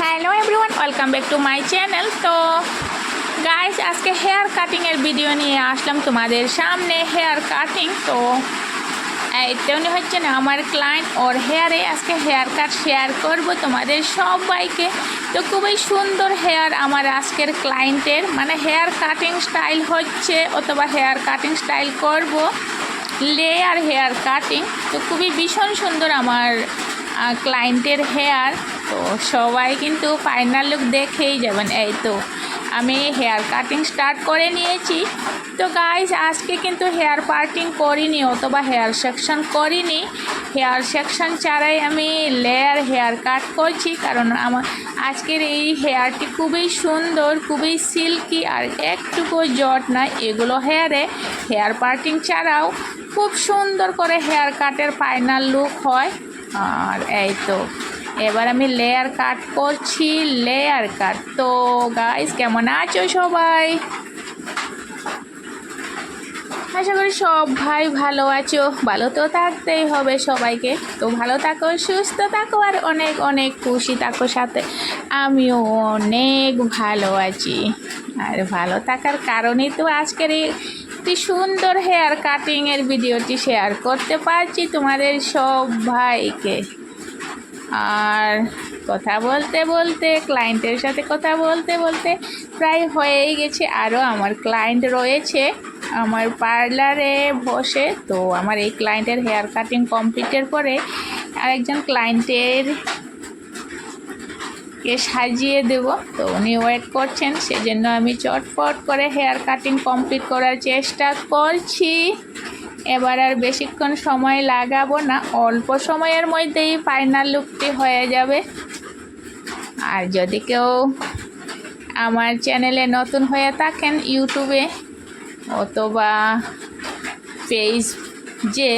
Hello everyone welcome back to my channel তো guys আজকে hair কাটিংয়ের ভিডিও নিয়ে আসলাম তোমাদের সামনে হেয়ার কাটিং তো তেমনি হচ্ছে না আমার ক্লায়েন্ট ওর হেয়ারে আজকে হেয়ার কাট শেয়ার করব তোমাদের সবাইকে। তো খুবই সুন্দর হেয়ার আমার আজকের ক্লায়েন্টের মানে হেয়ার কাটিং স্টাইল হচ্ছে, অথবা হেয়ার কাটিং স্টাইল করব। লেয়ার হেয়ার কাটিং তো খুবই ভীষণ সুন্দর আমার ক্লায়েন্টের হেয়ার তো সবাই কিন্তু ফাইনাল লুক দেখেই যাবেন। এই তো, আমি হেয়ার কাটিং স্টার্ট করে নিয়েছি। তো গাইজ আজকে কিন্তু হেয়ার পার্টিং করিনি অথবা হেয়ার সেকশন করিনি। হেয়ার সেকশন ছাড়াই আমি লেয়ার হেয়ার কাট করছি কারণ আমার আজকের এই হেয়ারটি খুবই সুন্দর, খুবই সিল্কি আর একটুকু জট নাই এগুলো হেয়ারে হেয়ার পার্টিং ছাড়াও খুব সুন্দর করে হেয়ার কাটের ফাইনাল লুক হয়। আর এই তো এবার আমি লেয়ার কাট করছি লেয়ার কাট তো গাইস কেমন আছো সবাই? আশা করি সব ভাই ভালো আছো। ভালো তো থাকতেই হবে সবাইকে। তো ভালো থাকো, সুস্থ থাকো, আর অনেক অনেক খুশি থাকো সাথে। আমিও অনেক ভালো আছি। আর ভালো থাকার কারণেই তো আজকের একটি সুন্দর হেয়ার কাটিংয়ের ভিডিওটি শেয়ার করতে পারছি তোমাদের সব ভাইকে আর কথা বলতে বলতে ক্লায়েন্টের সাথে কথা বলতে বলতে প্রায় হয়েই গেছে। আরও আমার ক্লায়েন্ট রয়েছে, আমার পার্লারে বসে। তো আমার এই ক্লায়েন্টের হেয়ার কাটিং কমপ্লিটের পরে আরেকজন ক্লায়েন্টের কে সাজিয়ে দেব। তো উনি ওয়েট করছেন, সেজন্য আমি চটপট করে হেয়ার কাটিং কমপ্লিট করার চেষ্টা করছি। এবার আর বেশিক্ষণ সময় লাগাবো না, অল্প সময়ের মধ্যেই ফাইনাল লুকটি হয়ে যাবে। আর যদি কেউ আমার চ্যানেলে নতুন হয়ে থাকেন ইউটিউবে অথবা পেজ যে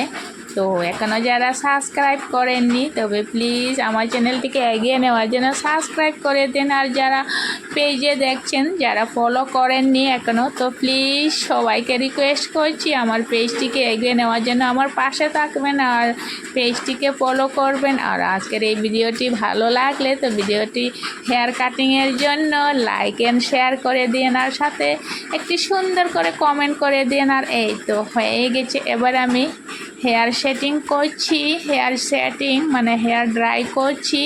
তো এখনও যারা সাবস্ক্রাইব করেননি, তবে প্লিজ আমার চ্যানেলটিকে এগিয়ে নেওয়ার জন্য সাবস্ক্রাইব করে দিন। আর যারা পেজে দেখছেন, যারা ফলো করেননি এখনও তো প্লিজ সবাইকে রিকোয়েস্ট করছি আমার পেজটিকে এগিয়ে নেওয়ার জন্য আমার পাশে থাকবেন আর পেজটিকে ফলো করবেন। আর আজকের এই ভিডিওটি ভালো লাগলে তো ভিডিওটি হেয়ার কাটিংয়ের জন্য লাইক অ্যান্ড শেয়ার করে দিন। আর সাথে একটি সুন্দর করে কমেন্ট করে দিন। আর এই তো হয়ে গেছে। এবার আমি হেয়ার সেটিং করছি, হেয়ার সেটিং মানে হেয়ার ড্রাই করছি।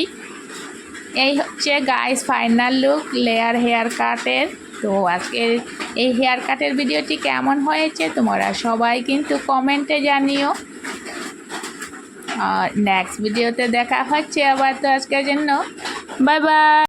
এই হচ্ছে guys final look layer hair কাটের তো আজকের এই হেয়ার কাটের ভিডিওটি কেমন হয়েছে, তোমরা সবাই কিন্তু কমেন্টে জানিও। আর নেক্সট ভিডিওতে দেখা হচ্ছে আবার, তো আজকের জন্য বাই বাই